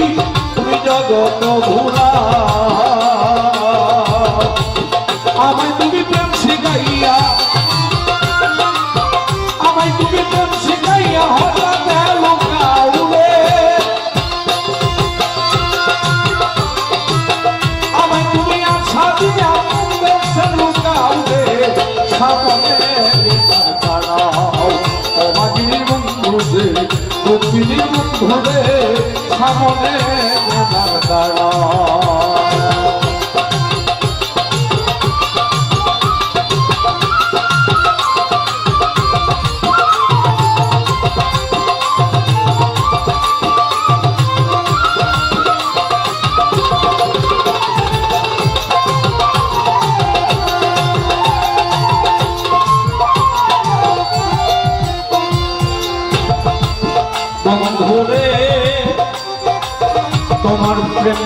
তুমি তুমি জগত ভুলা। আমায় তুমি প্রেম শিখাইয়া, আমায় তুমি প্রেম শিখাইয়া হঠাৎ লোকাউলে আমায় তুমি আশা দিয়া লুকাউলে সামনে দাঁড়াও অবাগিনীর বন্ধুরে প্রকৃতির বন্ধুরে সামনে দাঁড়াও বন্ধুরে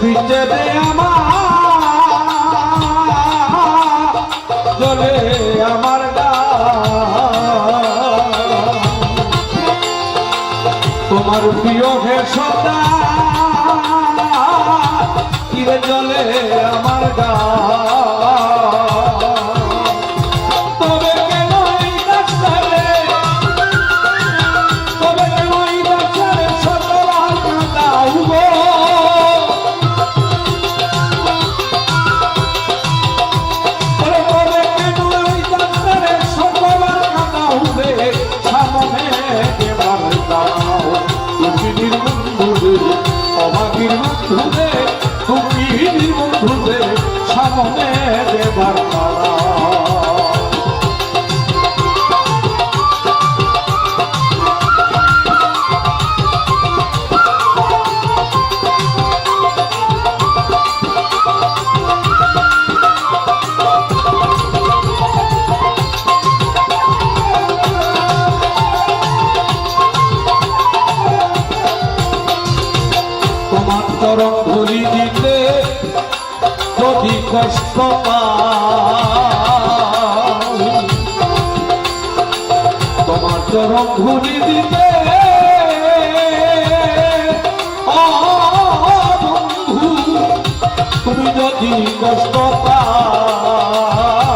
ভিতরে আমার জলে আমার তোমার প্রিয় হে সদা কিরে জলে আমার গা সামনে কষ্ট তোমার চরম ঘুরি দিতে তুমি যদি কষ্ট পাও